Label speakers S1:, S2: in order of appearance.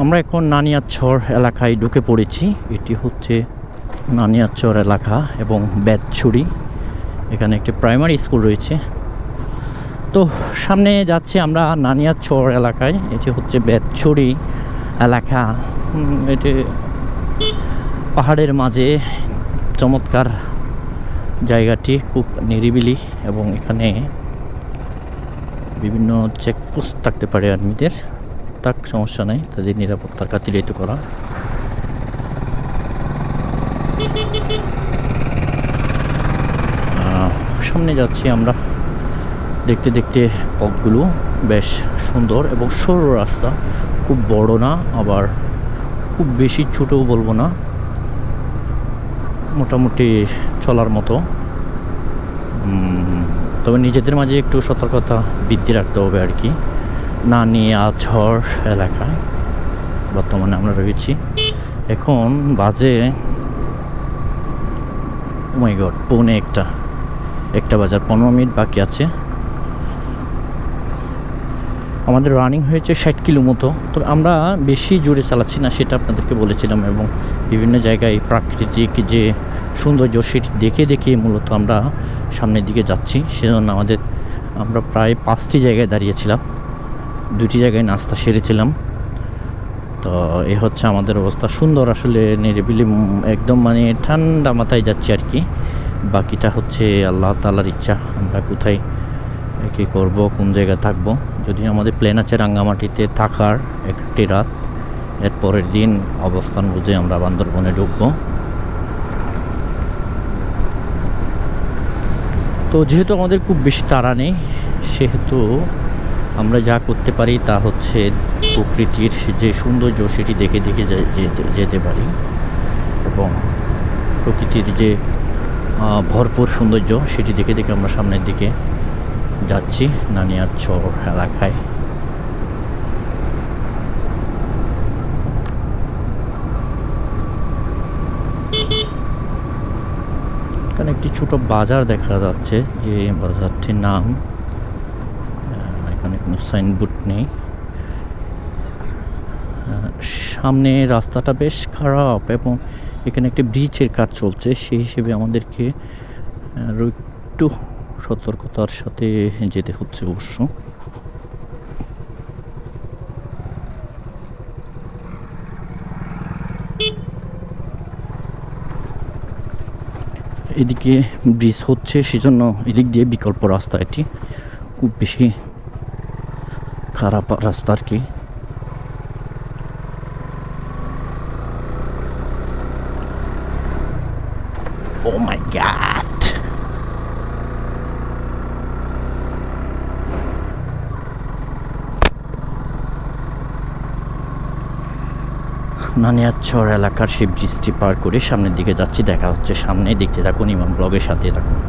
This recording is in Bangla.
S1: আমরা এখন নানিয়ারচর এলাকায় ঢুকে পড়েছি। এটি হচ্ছে নানিয়ারচর এলাকা এবং বেতছড়ি। এখানে একটি প্রাইমারি স্কুল রয়েছে। তো সামনে যাচ্ছি আমরা নানিয়ারচর এলাকায়। এটি হচ্ছে বেতছড়ি এলাকা। এটি পাহাড়ের মাঝে চমৎকার জায়গাটি, খুব নিরিবিলি এবং এখানে বিভিন্ন চেকপোস্ট থাকতে পারে আর্মিদের। তাক সমস্যা নেই। তাদের নিরাপত্তার খাতিরে তো করা। সামনে যাচ্ছি আমরা। দেখতে দেখতে পথগুলো বেশ সুন্দর এবং সরু রাস্তা। খুব বড় না, আবার খুব বেশি ছোটও বলব না। মোটামুটি চলার মতো। তবে নিজেদের মাঝে একটু সতর্কতা বৃদ্ধি রাখতে হবে আর কি। না নিয়ে আছর এলাকায় বর্তমানে আমরা রয়েছি। এখন বাজে গড পৌনে একটা একটা বাজার পনেরো মিনিট বাকি আছে। আমাদের রানিং হয়েছে ষাট কিলো মতো তো আমরা বেশি জোরে চালাচ্ছি না সেটা আপনাদেরকে বলেছিলাম এবং বিভিন্ন জায়গায় প্রাকৃতিক যে সৌন্দর্য সেটি দেখে দেখে মূলত আমরা সামনের দিকে যাচ্ছি, সেজন্য আমাদের, আমরা প্রায় পাঁচটি জায়গায় দাঁড়িয়েছিলাম। দুটি জায়গায় নাস্তা সেরেছিলাম। তো এ হচ্ছে আমাদের অবস্থা। সুন্দর আসলে নিরিবিলি একদম মানে ঠান্ডা মাথায় যাচ্ছে আর কি। বাকিটা হচ্ছে আল্লাহ তালার ইচ্ছা, আমরা কোথায় কী করব, কোন জায়গায় থাকব। যদি আমাদের প্ল্যান আছে রাঙ্গামাটিতে থাকার একটি রাত। এর পরের দিন অবস্থান বুঝে আমরা বান্দরবনে ঢুকবো। তো যেহেতু আমাদের খুব বেশি তাড়া নেই, সেহেতু আমরা যা করতে পারি তা হচ্ছে প্রকৃতির যে সৌন্দর্য, সেটি দেখে দেখে যেতে যেতে পারি। এবং প্রকৃতির যে ভরপুর সৌন্দর্য, সেটি দেখে দেখে আমরা সামনের দিকে যাচ্ছি, নানিয়ার চর এলাকায়। এখানে একটি ছোট বাজার দেখা যাচ্ছে, যে বাজারটির নাম এখানে কোনো সাইনবোর্ড নেই। সামনে রাস্তাটা বেশ খারাপ এবং এখানে একটি ব্রিজের কাজ চলছে, সেই হিসেবে আমাদেরকে একটু সতর্কতার সাথে যেতে হচ্ছে অবশ্য। এদিকে ব্রিজ হচ্ছে, সেজন্য এদিক দিয়ে বিকল্প রাস্তা এটি। খুব বেশি খারাপ রাস্তা আর কি? মাই গড নানিয়ারচর এলাকার সেই পার করে সামনের দিকে যাচ্ছি, দেখা হচ্ছে সামনে। দেখতে থাকুন, ইমাম ব্লগের সাথে থাকুন।